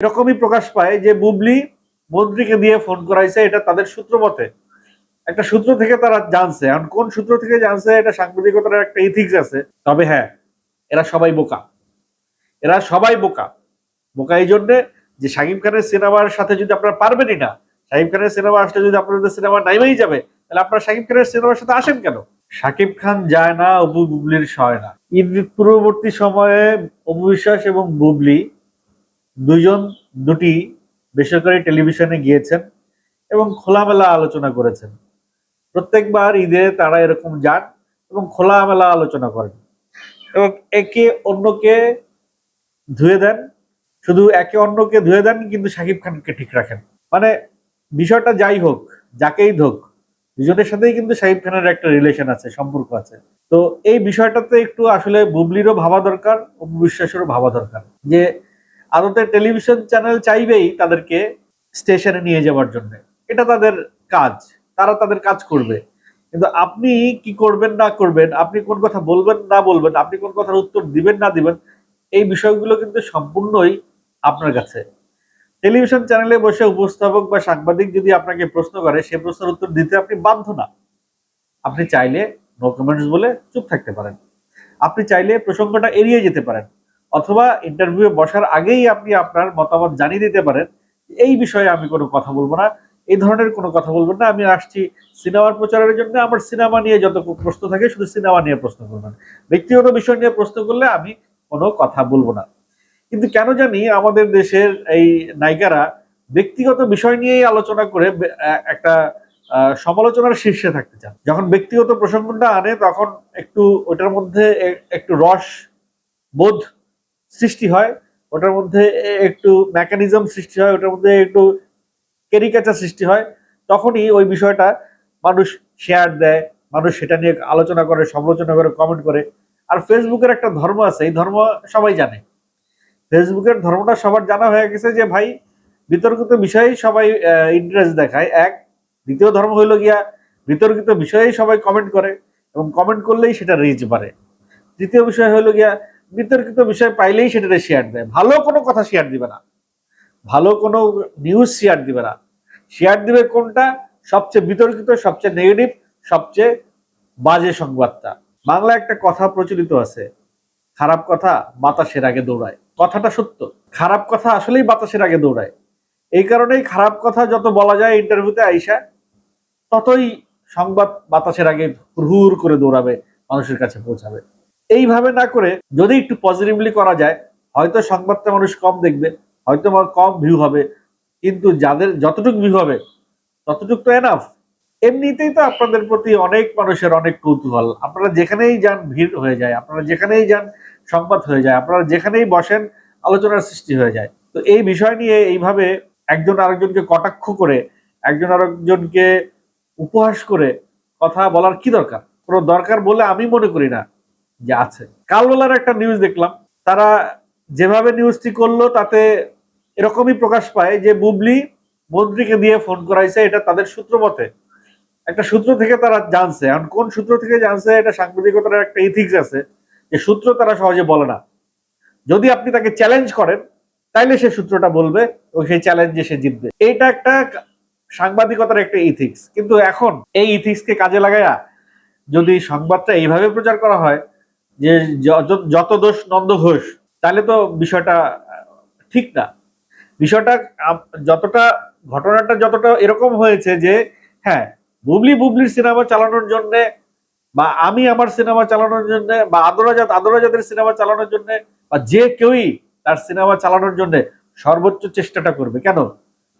এরকমই প্রকাশ পায় যে বুবলি মন্ত্রীকে দিয়ে ফোন করাইছে, এটা তাদের সূত্র মতে। একটা সূত্র থেকে তারা জানছে। এখন কোন সূত্র থেকে জানছে, এটা সাংবাদিকতার একটা ইথিক্স আছে। তবে হ্যাঁ এরা সবাই বোকা। এরা সবাই বোকা। বোকা এই জন্যে যে শাকিব খানের সিনেমার সাথে যদি আপনারা পারবেনই না, শাকিব খানের সিনেমা আসলে যদি আপনাদের সিনেমা নাইমেই যাবে, তাহলে আপনারা শাকিব খানের সিনেমার সাথে আসেন কেন? শাকিব খান যায় না, অপু বুবলির সয় না। ঈদ পূর্ববর্তী সময়ে অপু বিশ্বাস এবং বুবলি দুজন দুটি বেসরকারি টেলিভিশনে গিয়েছেন এবং খোলামেলা আলোচনা করেছেন। প্রত্যেকবার ঈদে তারা এরকম যান এবং খোলামেলা আলোচনা করেন এবং একে অন্যকে ধুয়ে দেন। শুধু একে অন্যকে ধুয়ে দেন, কিন্তু শাকিব খানকে ঠিক রাখেন। মানে বিষয়টা যাই হোক, যাকেই হোক দুজনের সাথেই কিন্তু শাকিব খানের একটা রিলেশন আছে, সম্পর্ক আছে। তো এই বিষয়টাতে একটু আসলে বুবলিরও ভাবা দরকার অপু বিশ্বাসেরও ভাবা দরকার যে আদতে টেলিভিশন চ্যানেল চাইবেই তাদেরকে স্টেশনে নিয়ে যাওয়ার জন্য। এটা তাদের কাজ, তারা তাদের কাজ করবে। কিন্তু আপনি কি করবেন, না করবেন, আপনি কোন কথা বলবেন, না বলবেন, আপনি কোন কথার উত্তর দিবেন, না দিবেন, এই বিষয়গুলো কিন্তু সম্পূর্ণই আপনার কাছে। টেলিভিশন চ্যানেলে বসে উপস্থাপক বা সাংবাদিক যদি আপনাকে প্রশ্ন করে, সে প্রশ্নের উত্তর দিতে আপনি বাধ্য না। আপনি চাইলে নো কমেন্টস বলে চুপ থাকতে পারেন। আপনি চাইলে প্রসঙ্গটা এড়িয়ে যেতে পারেন। অথবা ইন্টারভিউ বসার আগেই আপনি আপনার মতামত জানিয়ে দিতে পারেন। এই বিষয়ে আমি কোনো কথা বলব না। এই ধরনের কোনো কথা বলবেন না। আমি আসছি সিনেমার প্রচারের জন্য। আমার সিনেমা নিয়ে যত প্রশ্ন থাকে, শুধু সিনেমা নিয়ে প্রশ্ন করবেন। ব্যক্তিগত বিষয় নিয়ে প্রশ্ন করলে আমি কোনো কথা বলব না। কিন্তু কেন জানি আমাদের দেশের এই নায়িকারা ব্যক্তিগত বিষয় নিয়েই আলোচনা করে একটা সমালোচনার শীর্ষে থাকতে চান। যখন ব্যক্তিগত প্রসঙ্গটা আনে, তখন একটু ওটার মধ্যে একটু রস বোধ সৃষ্টি হয়, ওটার মধ্যে একটু মেকানিজম সৃষ্টি হয়, ওটার মধ্যে একটু ক্যারিকেচার সৃষ্টি হয়, তখনই ওই বিষয়টা মানুষ শেয়ার দেয়, মানুষ সেটা নিয়ে আলোচনা করে, সমালোচনা করে কমেন্ট করে। আর ফেসবুকের একটা ধর্ম আছে, এই ধর্ম সবাই জানে। ফেসবুকের ধর্মটা সবার জানা হয়ে গেছে যে, ভাই, বিতর্কিত বিষয়ে সবাই ইন্টারেস্ট দেখায়, এক। দ্বিতীয় ধর্ম হইল গিয়া, বিতর্কিত বিষয়েই সবাই কমেন্ট করে, এবং কমেন্ট করলেই সেটা রিচ বাড়ে। তৃতীয় বিষয় হলো গিয়া বিতর্কিত বিষয় পাইলেই সেটা শেয়ার দেয়। ভালো কোনো কথা শেয়ার দিবে না। ভালো কোনো নিউজ শেয়ার দিবে না। শেয়ার দিবে কোনটা? সবচেয়ে বিতর্কিত, সবচেয়ে নেগেটিভ সবচেয়ে বাজে সংবাদটা। বাংলা একটা কথা প্রচলিত আছে। খারাপ কথা বাতাসের আগে দৌড়ায়। কথাটা সত্য। খারাপ কথা আসলেই বাতাসের আগে দৌড়ায়। এই কারণেই খারাপ কথা যত বলা যায় ইন্টারভিউতে আইসা, ততই সংবাদ বাতাসের আগে হুর করে দৌড়াবে, মানুষের কাছে পৌঁছাবে। এইভাবে না করে যদি একটু পজিটিভলি করা যায়, হয়তো সংবাদটা মানুষ কম দেখবে, হয়তো কম ভিউ হবে, কিন্তু যাদের যতটুকু ভিউ হবে, ততটুকু তো এনাফ এমনিতেই তো আপনাদের প্রতি অনেক মানুষের অনেক কৌতূহল। আপনারা যেখানেই যান, ভিড় হয়ে যায়। আপনারা যেখানেই যান, সংবাদ হয়ে যায়। আপনারা যেখানেই বসেন, আলোচনার সৃষ্টি হয়ে যায়। তো এই বিষয় নিয়ে এইভাবে একজন আরেকজনকে কটাক্ষ করে, একজন আরেকজনকে উপহাস করে কথা বলার কি দরকার? কোনো দরকার বলে আমি মনে করি না। যে আছে। কালবেলার একটা নিউজ দেখলাম, তারা যেভাবে নিউজটি করল, তাতে এরকমই প্রকাশ পায় যে বুবলি মন্ত্রীকে দিয়ে ফোন করাইছে, এটা তাদের সূত্র মতে। একটা সূত্র থেকে তারা জানছে এখন কোন সূত্র থেকে জানছে, এটা সাংবাদিকতার একটা ইথিক্স আছে, যে সূত্র তারা সহজে বলে না। যদি আপনি তাকে চ্যালেঞ্জ করেন, তাইলে সে সূত্রটা বলবে, এবং সেই চ্যালেঞ্জে সে জিতবে। এটা একটা সাংবাদিকতার একটা ইথিক্স কিন্তু এখন এই ইথিক্সকে কাজে লাগায়া যদি সংবাদটা এইভাবে প্রচার করা হয় যে যত দোষ নন্দ ঘোষ, তাহলে তো বিষয়টা ঠিক না। বিষয়টা যতটা, ঘটনাটা যতটা এরকম হয়েছে যে হ্যাঁ বুবলি বুবলির সিনেমা চালানোর জন্য বা আমি আমার সিনেমা চালানোর জন্য বা আদরাজাত, আদরাজাতের সিনেমা চালানোর জন্য বা যে কেউই তার সিনেমা চালানোর জন্য সর্বোচ্চ চেষ্টাটা করবে। কেন?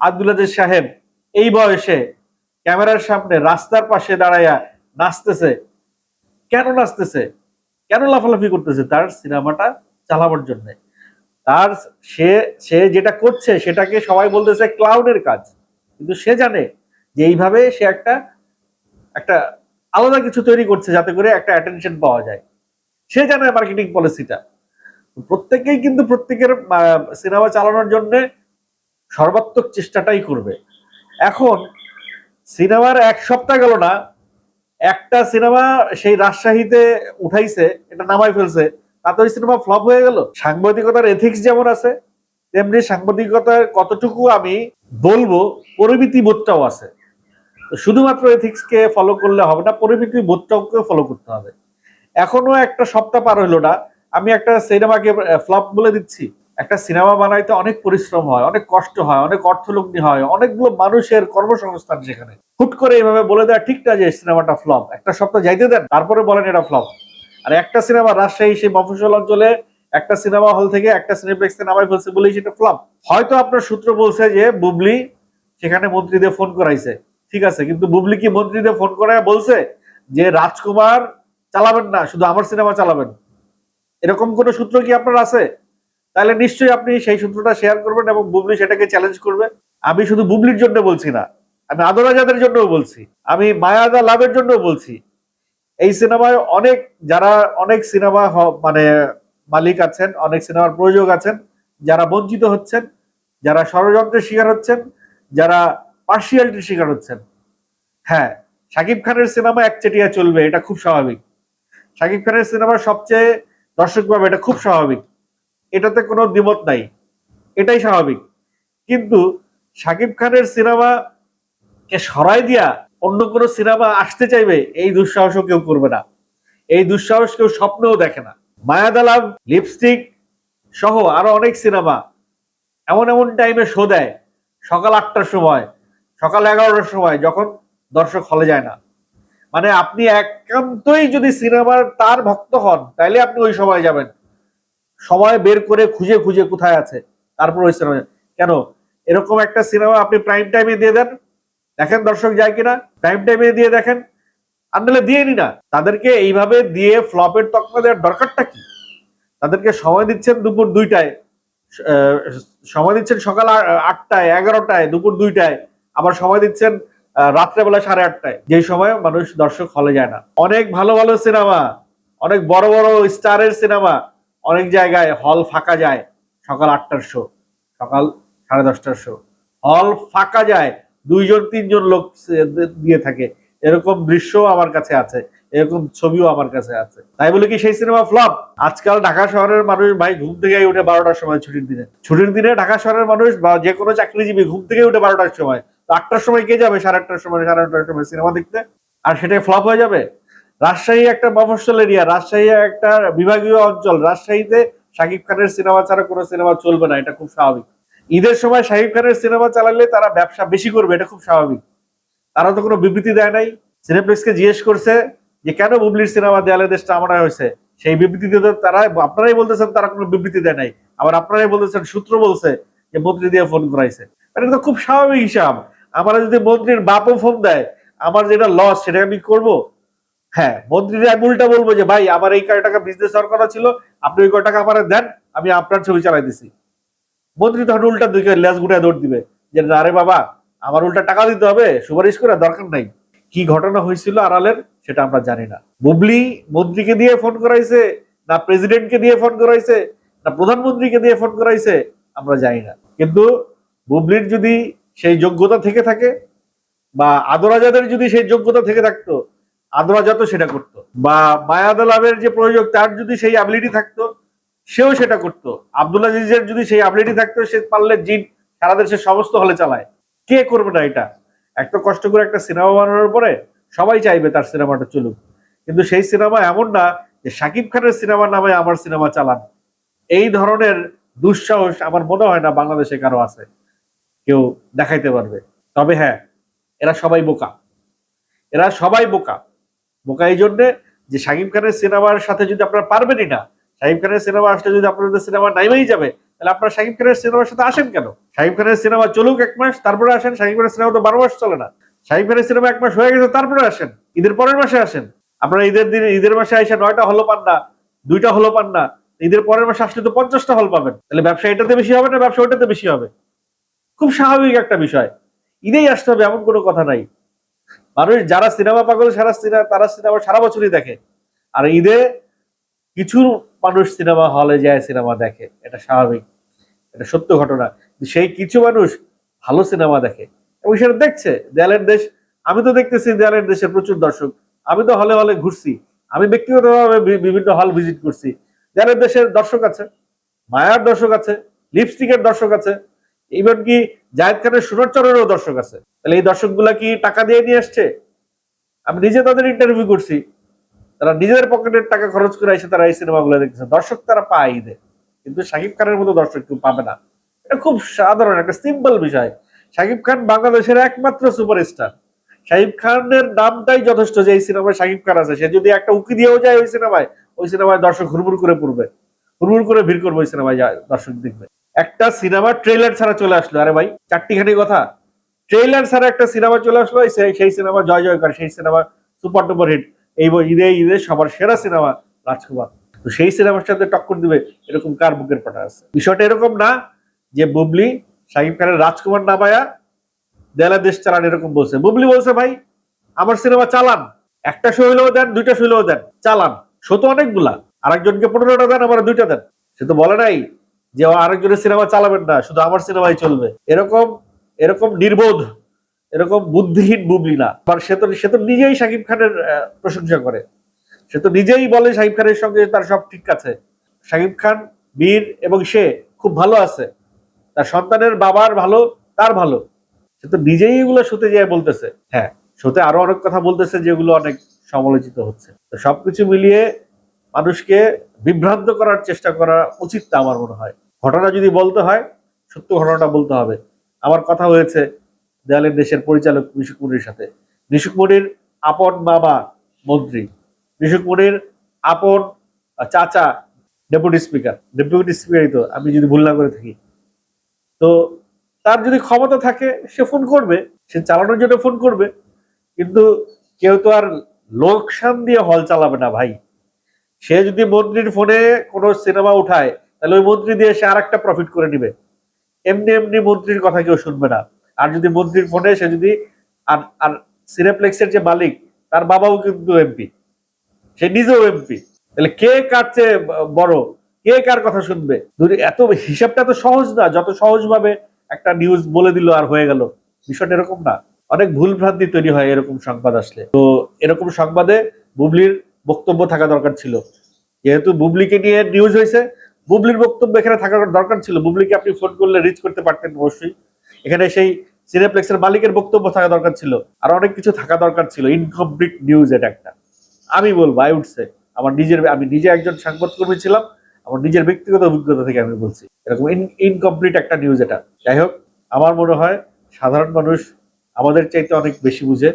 আব্দুল আজিজ সাহেব এই বয়সে ক্যামেরার সামনে রাস্তার পাশে দাঁড়াইয়া নাচতেছে। কেন নাচতেছে? কেন লাফালাফি করতেছে? তার সিনেমাটা চালাবার জন্য। তার সে সে যেটা করছে, সেটাকে সবাই বলতেছে ক্লাউডের কাজ। কিন্তু সে জানে যে এইভাবে সে একটা একটা আলাদা কিছু তৈরি করছে যাতে করে একটা অ্যাটেনশন পাওয়া যায়। সে জানে মার্কেটিং পলিসিটা প্রত্যেকেই কিন্তু প্রত্যেকের সিনেমা চালানোর জন্য সর্বাত্মক চেষ্টাটাই করবে। এখন, সিনেমার এক সপ্তাহ গেল না একটা সিনেমা সেই রাজশাহীতে উঠাইছে, এটা নামাই ফেলছে, তাতে ওই সিনেমা ফ্লপ হয়ে গেল? সাংবাদিকতার এথিক্স যেমন আছে, তেমনি সাংবাদিকতার কতটুকু আমি বলব, পরিমিতি বোধটাও আছে। শুধুমাত্র এথিক্সকে ফলো করলে হবে না, পরিমিতি বোধটাকে ফলো করতে হবে। এখনও একটা সপ্তাহ পার হইল না, আমি একটা সিনেমাকে ফ্লপ বলে দিচ্ছি। একটা সিনেমা বানাইতে অনেক পরিশ্রম হয়, অনেক কষ্ট হয়, অনেক অর্থলগ্নি হয়, অনেকগুলো মানুষের কর্মসংস্থান সেখানে। হুট করে এইভাবে বলে দেওয়া ঠিক না যে সিনেমাটা ফ্লপ। একটা সপ্তাহ যাইতে দেন, তারপরে বলেন এটা ফ্লপ। আর একটা সিনেমা রাজশাহী সেই মফস্বল অঞ্চলে, একটা সিনেমা হল থেকে একটা সিনেপ্লেক্সে নামাই ফেলছে বলেই সেটা ফ্লপ। হয়তো আপনার সূত্র বলছে যে বুবলি সেখানে মন্ত্রীদের ফোন করাইছে। ঠিক আছে, কিন্তু বুবলি কি মন্ত্রীদের ফোন করায় বলছে যে রাজকুমার চালাবেন না, শুধু আমার সিনেমা চালাবেন? এরকম কোন সূত্র কি আপনার আছে? তাহলে নিশ্চয়ই আপনি সেই সূত্রটা শেয়ার করবেন এবং বুবলি সেটাকে চ্যালেঞ্জ করবে। আমি শুধু বুবলির জন্য বলছি না, আমি আদরাজাদের জন্যও বলছি, আমি মায়াদা লাভের জন্য বলছি। এই সিনেমায় অনেক, যারা অনেক সিনেমা মানে মালিক আছেন, অনেক সিনেমার প্রযোজক আছেন, যারা বঞ্চিত হচ্ছেন, যারা ষড়যন্ত্রের শিকার হচ্ছেন, যারা পার্সিয়ালিটির শিকার হচ্ছেন। হ্যাঁ শাকিব খানের সিনেমা একচেটিয়া চলবে, এটা খুব স্বাভাবিক। শাকিব খানের সিনেমা সবচেয়ে দর্শক পাবে, এটা খুব স্বাভাবিক। এটাতে কোনো দ্বিমত নাই। এটাই স্বাভাবিক। কিন্তু শাকিব খানের সিনেমা কে সরাই দিয়া অন্য কোনো সিনেমা আসতে চাইবে, এই দুঃসাহসও কেউ করবে না। এই দুঃসাহস কেউ স্বপ্নেও দেখে না। মায়াদালাম লিপস্টিক সহ আরও অনেক সিনেমা এমন এমন টাইমে শো দেয়, সকাল আটটার সময়, সকাল এগারোটার সময়, যখন দর্শক হলে যায় না। মানে আপনি একান্তই যদি সিনেমার তার ভক্ত হন, তাইলে আপনি ওই সময় যাবেন। সময় বের করে খুঁজে খুঁজে কোথায় আছে। তারপর ওই সিনেমা কেন? এরকম একটা সিনেমা আপনি প্রাইম টাইমে দিয়ে দেন। দেখেন দর্শক যায় কিনা? প্রাইম টাইমে দিয়ে দেখেন। আনলে দিয়ে নি। না তাদেরকে এইভাবে দিয়ে ফ্লপের তকমা দেওয়ার দরকারটা কি? তাদেরকে সময় দিচ্ছেন দুপুর দুইটায়। সময় দিচ্ছেন সকাল আটটায়, এগারোটায়, দুপুর দুইটায়। আবার সময় দিচ্ছেন রাত্রেবেলা সাড়ে আটটায়। যেই সময় মানুষ দর্শক হলে যায় না। অনেক ভালো ভালো সিনেমা অনেক বড় বড় স্টারের সিনেমা অনেক জায়গায় হল ফাঁকা যায়, সকাল আটটার শো সকাল সাড়ে দশটার শো হল ফাঁকা যায়, দুইজন, তিনজন লোক দিয়ে থাকে। এরকম দৃশ্য আমার কাছে আছে, এরকম ছবিও আমার কাছে আছে। তাই বলে কি সেই সিনেমা ফ্লপ? আজকাল ঢাকা শহরের মানুষ, ভাই, ঘুম থেকে উঠে বারোটার সময় ছুটির দিনে। ছুটির দিনে ঢাকা শহরের মানুষ বা যে কোনো চাকরিজীবী ঘুম থেকে উঠে বারোটার সময়। তো আটটার সময় কে যাবে সাড়ে আটটার সময়, সাড়ে আটটার সময় সিনেমা দেখতে? আর সেটাই ফ্লপ হয়ে যাবে? রাজশাহী একটা মফস্বল এরিয়া রাজশাহী একটা বিভাগীয় অঞ্চল। রাজশাহীতে শাকিব খানের সিনেমা ছাড়া কোনো সিনেমা চলবে না, এটা খুব স্বাভাবিক। ঈদের সময় শাকিব খানের সিনেমা চালালে তারা ব্যবসা বেশি করবে, এটা খুব স্বাভাবিক। তারা তো কোনো বিবৃতি দেয় নাই। সিনেপ্লেক্সকে জিজ্ঞেস করছে যে, কেন বুবলির সিনেমা দেয়ালে দেশটা আমরা হয়েছে? সেই বিবৃতিতে তারা, আপনারাই বলতেছেন তারা কোনো বিবৃতি দেয় নাই। আবার আপনারাই বলতেছেন, সূত্র বলছে যে মন্ত্রী দিয়ে ফোন করাইছে এটা তো খুব স্বাভাবিক হিসাব। আমার যদি মন্ত্রীর বাপও ফোন দেয়, আমার যেটা লস সেটা আমি করব? হ্যাঁ মন্ত্রীরা আমি উল্টা বলব যে, ভাই, আমার এই কয় টাকা বিজনেস কথা ছিল, আপনি ওই কয় টাকা আমার দেন, আমি আপনার ছবি চালাই দিছি। মন্ত্রী তখন উল্টা দিকে লেজ গুটায় দৌড় দিবে, যে, না রে বাবা, আমার উল্টা টাকা দিতে হবে, সুপারিশ করে দরকার নাই। কি ঘটনা হয়েছিল আড়ালের, সেটা আমরা জানি না। বুবলি মন্ত্রীকে দিয়ে ফোন করাইছে, না প্রেসিডেন্টকে দিয়ে ফোন করাইছে, না প্রধানমন্ত্রীকে দিয়ে ফোন করাইছে, আমরা জানি না। কিন্তু বুবলির যদি সেই যোগ্যতা থেকে থাকে, বা আদরাজাদের যদি সেই যোগ্যতা থেকে থাকতো আদরাজা তো সেটা করতো। বা মায়াদলাভের যে প্রয়োজক তার যদি সেই অ্যাবিলিটি থাকতো, সেও সেটা করতো। আব্দুল আজিজের যদি সেই অ্যাবিলিটি থাকতো, সে পারলে জিন সারা দেশের সমস্ত হলে চালায়। কে করবে না এটা? এত কষ্ট করে একটা সিনেমা বানানোর পরে সবাই চাইবে তার সিনেমাটা চলুক। কিন্তু সেই সিনেমা এমন না যে শাকিব খানের সিনেমার নামে আমার সিনেমা চালান। এই ধরনের দুঃসাহস আমার মনে হয় না বাংলাদেশে কারও আছে। কেউ দেখাইতে পারবে। তবে হ্যাঁ এরা সবাই বোকা। এরা সবাই বোকা। বোকা এই জন্যে যে শাকিব খানের সিনেমার সাথে যদি আপনারা পারবেনই না শাকিব খানের সিনেমা আসলে যদি আপনাদের সিনেমা নাইমেই যাবে, তাহলে আপনারা শাকিব খানের সিনেমার সাথে আসেন কেন? শাকিব খানের সিনেমা চলুক এক মাস, তারপরে আসেন শাকিব খানের সিনেমা তো বারো মাস চলে না। শাকিব খানের সিনেমা এক মাস হয়ে গেছে, তারপরে আসেন, ঈদের পরের মাসে আসেন। আপনারা ঈদের দিন, ঈদের মাসে আসে নয়টা হলো পান না, দুইটা হলো পান না, ঈদের পরের মাসে আসলে তো পঞ্চাশটা হল পাবেন। তাহলে ব্যবসা এটাতে বেশি হবে না, ব্যবসা ওটাতে বেশি হবে? খুব স্বাভাবিক একটা বিষয়। ঈদেই আসতে হবে, এমন কোনো কথা নাই। মানুষ যারা সিনেমা পাগল, সারা সিনেমা তারা সিনেমা সারা বছরই দেখে। আর ঈদে কিছু মানুষ সিনেমা হলে যায়, সিনেমা দেখে। এটা স্বাভাবিক। এটা সত্য ঘটনা। সেই কিছু মানুষ ভালো সিনেমা দেখে। এবং সেটা দেখছে। দেয়ালের দেশ আমি তো দেখতেছি দেয়ালের দেশে প্রচুর দর্শক। আমি তো হলে হলে ঘুরছি। আমি ব্যক্তিগতভাবে বিভিন্ন হল ভিজিট করছি। দেয়ালের দেশের দর্শক আছে। মায়ার দর্শক আছে। লিপস্টিকের দর্শক আছে। ইভেন কি জায়েদ খানের সোনার চরেরও দর্শক আছে। তাহলে এই দর্শকগুলা কি টাকা দিয়ে নিয়ে আসছে? আমি নিজে তাদের ইন্টারভিউ করছি। তারা নিজেদের পকেটের টাকা খরচ করে এসে তারা এই সিনেমাগুলো দেখতেছে। দর্শক তারা পায় ঈদে। কিন্তু শাকিব খানের মতো দর্শক কেউ পাবে না। এটা খুব সাধারণ, একটা সিম্পল বিষয়। শাকিব খান বাংলাদেশের একমাত্র সুপারস্টার শাকিব খানের নামটাই যথেষ্ট যে এই সিনেমায় শাকিব খান আছে। সে যদি একটা উকি দিয়েও যায় ওই সিনেমায় ওই সিনেমায় দর্শক হুড়মুড় করে পড়বে। হুড়মুড় করে ভিড় করবে ওই সিনেমায় দর্শক দেখবে। একটা সিনেমার ট্রেলার ছাড়া চলে আসলো। আরে ভাই, চারটিখানি কথা। ট্রেলার ছাড়া একটা সিনেমা চলে আসলো সেই সিনেমা জয় জয়কার, সেই সিনেমা সুপার ডুপার হিট, এই ঈদে ঈদে সবার সেরা সিনেমা রাজকুমার। তো সেই সিনেমার সাথে টক্কর দিবে এরকম কার বুকের পাটা আছে? বিষয়টা এরকম না যে বুবলি, শাকিব খানের রাজকুমার না পায়া দেয়ালে দেশ চালান এরকম বলছে। বুবলি বলছে, ভাই, আমার সিনেমা চালান। একটা শো হইলেও দেন, দুইটা শো হইলেও দেন। চালান। শো তো অনেকগুলা। আরেকজনকে পনেরোটা দেন আমার দুইটা দেন। সে তো বলে নাই যে আরেকজনের সিনেমা চালাবেন না, শুধু আমার সিনেমাই চলবে। এরকম এরকম নির্বোধ, এরকম বুদ্ধিহীন বুবলি না। আর সে তো সে তো নিজেই শাকিব খানের প্রশংসা করে। সে তো নিজেই বলে শাকিব খানের সঙ্গে তার সব ঠিক আছে। শাকিব খান বীর এবং সে খুব ভালো আছে। তার সন্তানের বাবার ভালো, তার ভালো। সে তো নিজেই এগুলো শুতে যায় বলতেছে। হ্যাঁ শুতে আরও অনেক কথা বলতেছে যেগুলো অনেক সমালোচিত হচ্ছে। তো সবকিছু মিলিয়ে মানুষকে বিভ্রান্ত করার চেষ্টা করা উচিত না আমার মনে হয়। ঘটনা যদি বলতে হয়, সত্য ঘটনাটা বলতে হবে। আমার কথা হয়েছে দেয়ালের দেশের পরিচালক নিশুক মুনির সাথে। নিশুক মুনির আপন মামা মন্ত্রী। নিশুক মুনির আপন চাচা ডেপুটি স্পিকার। ডেপুটি স্পিকারই তো, আমি যদি ভুল না করে থাকি। তো তার যদি ক্ষমতা থাকে, সে ফোন করবে। সে চালানোর জন্য ফোন করবে। কিন্তু কেউ তো আর লোকসান দিয়ে হল চালাবে না ভাই। সে যদি মন্ত্রীর ফোনে কোনো সিনেমা উঠায়, তাহলে ওই মন্ত্রী দিয়ে সে আর একটা প্রফিট করে নিবে। এমনি এমনি মন্ত্রীর কথা কেউ শুনবে না। আর যদি মন্ত্রীর ফোনে সে যদি আর আর সিনেপ্লেক্সের যে মালিক, তার বাবাও কিন্তু এমপি সে নিজেও এমপি তাহলে কে চেয়ে বড়? কে কার কথা শুনবে? এত হিসাবটা তো সহজ না। যত সহজভাবে একটা নিউজ বলে দিল আর হয়ে গেল বিষয়টা এরকম না। অনেক ভুল ভ্রান্তি তৈরি হয় এরকম সংবাদ আসলে। তো এরকম সংবাদে বুবলির বক্তব্য থাকা দরকার ছিল। যেহেতু বুবলিকে নিয়ে নিউজ হয়েছে, বুবলির বক্তব্য এখানে থাকার দরকার ছিল। বুবলিকে আপনি ফোন করলে রিচ করতে পারতেন অবশ্যই। এখানে সেই সিনেপ্লেক্সের মালিকের বক্তব্য থাকা দরকার ছিল। আর অনেক কিছু থাকা দরকার ছিল। ইনকমপ্লিট নিউজ এটা একটা। আমি বলব আই উঠছে আমার নিজের, আমি নিজে একজন সাংবাদকর্মী ছিলাম। আমার নিজের ব্যক্তিগত অভিজ্ঞতা থেকে আমি বলছি, এরকম ইনকমপ্লিট একটা নিউজ এটা। যাই হোক, আমার মনে হয় সাধারণ মানুষ আমাদের চাইতে অনেক বেশি বুঝে।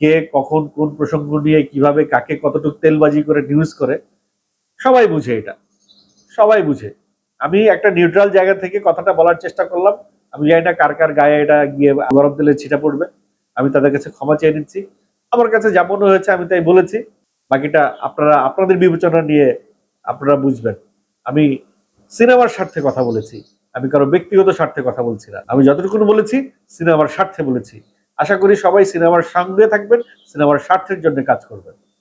কে কখন কোন প্রসঙ্গ নিয়ে কীভাবে কাকে কতটুকু তেলবাজি করে নিউজ করে, সবাই বুঝে এটা। সবাই বুঝে। আমি একটা নিউট্রাল জায়গা থেকে কথাটা বলার চেষ্টা করলাম। আমি জানি না কার কার গায়ে এটা গিয়ে গরম তেলে ছিটা পড়বে। আমি তাদের কাছে ক্ষমা চেয়ে নিচ্ছি। আমার কাছে যা মনে হয়েছে আমি তাই বলেছি। বাকিটা আপনারা, আপনাদের বিবেচনা নিয়ে আপনারা বুঝবেন। আমি সিনেমার স্বার্থে কথা বলেছি। আমি কারও ব্যক্তিগত স্বার্থে কথা বলছি না। আমি যতটুকু বলেছি, সিনেমার স্বার্থে বলেছি। আশা করি সবাই সিনেমার সঙ্গে থাকবেন সিনেমার স্বার্থের জন্য কাজ করবেন।